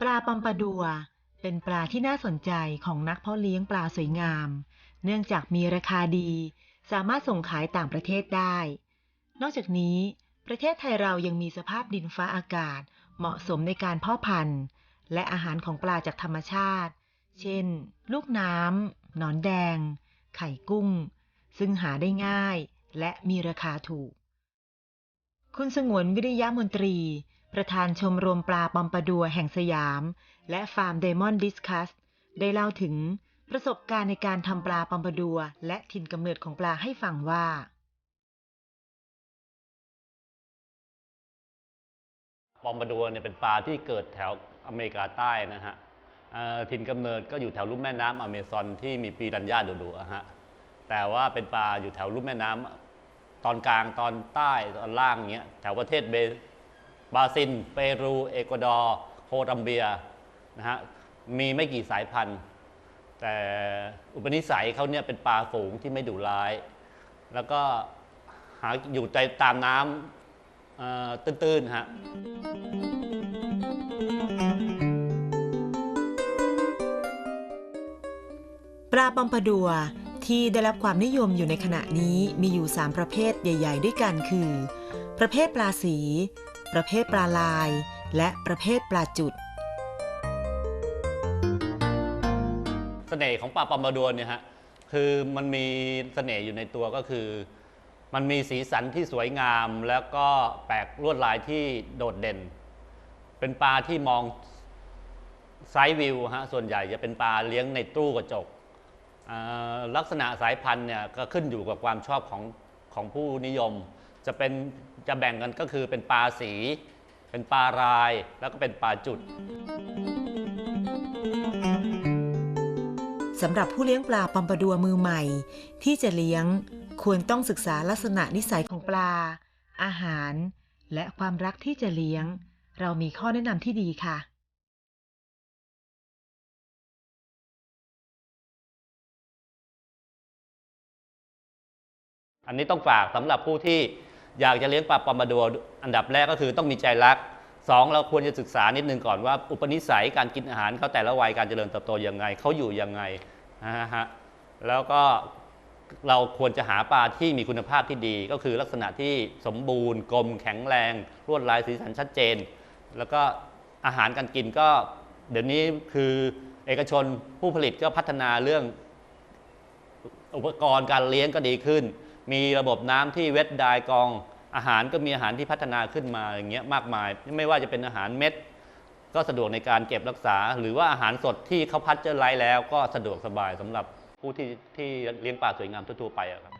ปลาปัมปาดัว เป็นปลาที่น่าสนใจของนักเพาะเลี้ยงปลาสวยงาม เนื่องจากมีราคาดี สามารถส่งขายต่างประเทศได้ นอกจากนี้ ประเทศไทยเรายังมีสภาพดินฟ้าอากาศ เหมาะสมในการเพาะพันธุ์ และอาหารของปลาจากธรรมชาติ เช่น ลูกน้ำหนอนแดง ไข่กุ้ง ซึ่งหาได้ง่ายและมีราคาถูก คุณสงวนวิริยะมนตรี ประธานชมรมปลาปอมปาดัวแห่งสยาม และฟาร์มเดมอนดิสคัส ได้เล่าถึงประสบการณ์ในการทำปลาปอมปาดัว และถิ่นกำเนิดของปลาให้ฟังว่า ปอมบาดัวเนี่ยเป็นปลาที่เกิดแถวอเมริกาใต้นะฮะเอ่อถิ่นกำเนิดก็อยู่แถวลุ่มแม่น้ำอเมซอนที่มีปีรัญญาดุๆอะฮะแต่ว่าเป็นปลาอยู่แถวลุ่มแม่น้ำตอนกลางตอนใต้ตอนล่างเงี้ยแถวประเทศเบ บราซิล เปรู เอกวาดอร์ โคลัมเบียนะฮะ มีไม่กี่สายพันธุ์ แต่อุปนิสัยเขาเนี่ยเป็นปลาฝูงที่ไม่ดุร้าย แล้วก็หาอยู่ใจตามน้ำตื้นๆฮะปลาปอมปาดัวที่ได้รับความนิยมอยู่ในขณะนี้มีอยู่ 3 ประเภทใหญ่ ๆ ด้วยกันคือ ประเภทปลาสี ประเภทปลาลาย และประเภทปลาจุดเสน่ห์ของปลาปอมบาดัวเนี่ยฮะคือมันมีเสน่ห์อยู่ในตัวก็คือ มันมีสีสันที่สวยงามแล้วก็แปลกลวดลายที่โดดเด่น เป็นปลาที่มองไซด์วิวฮะส่วนใหญ่จะเป็นปลาเลี้ยงในตู้กระจกลักษณะสายพันธุ์เนี่ยก็ขึ้นอยู่กับความชอบของของผู้นิยม จะเป็นจะแบ่งกันก็คือเป็นปลาสี เป็นปลารายแล้วก็เป็นปลาจุดสำหรับผู้เลี้ยงปลาปอมปาดัวมือใหม่ ที่จะเลี้ยงควรต้องศึกษาลักษณะนิสัยของปลา อาหาร และความรักที่จะเลี้ยง เรามีข้อแนะนำที่ดีค่ะ อันนี้ต้องฝากสำหรับผู้ที่ อยากจะเลี้ยงปลาปอมบาดัวอันดับแรกก็คือต้องมีใจรักสองเราควรจะศึกษานิดนึงก่อนว่า อุปนิสัยการกินอาหารเขาแต่ละวัยการเจริญเติบโตยังไงเขาอยู่ยังไงนะฮะแล้วก็เราควรจะหาปลาที่มีคุณภาพที่ดี ก็คือลักษณะที่สมบูรณ์ กลมแข็งแรงลวดลายสีสันชัดเจน แล้วก็อาหารการกินก็เดี๋ยวนี้คือเอกชนผู้ผลิตก็พัฒนาเรื่องอุปกรณ์การเลี้ยงก็ดีขึ้น มีระบบน้ำที่เวทไดายกองอาหารก็มีอาหารที่พัฒนาขึ้นมาอย่างเงี้ยมากมาย ไม่ว่าจะเป็นอาหารเม็ด ก็สะดวกในการเก็บรักษา หรือว่าอาหารสดที่เขาพัชเจอร์ไลแล้ว ก็สะดวกสบายสำหรับผู้ที่ที่เลี้ยงปลาสวยงามทั่วๆไปอะครับ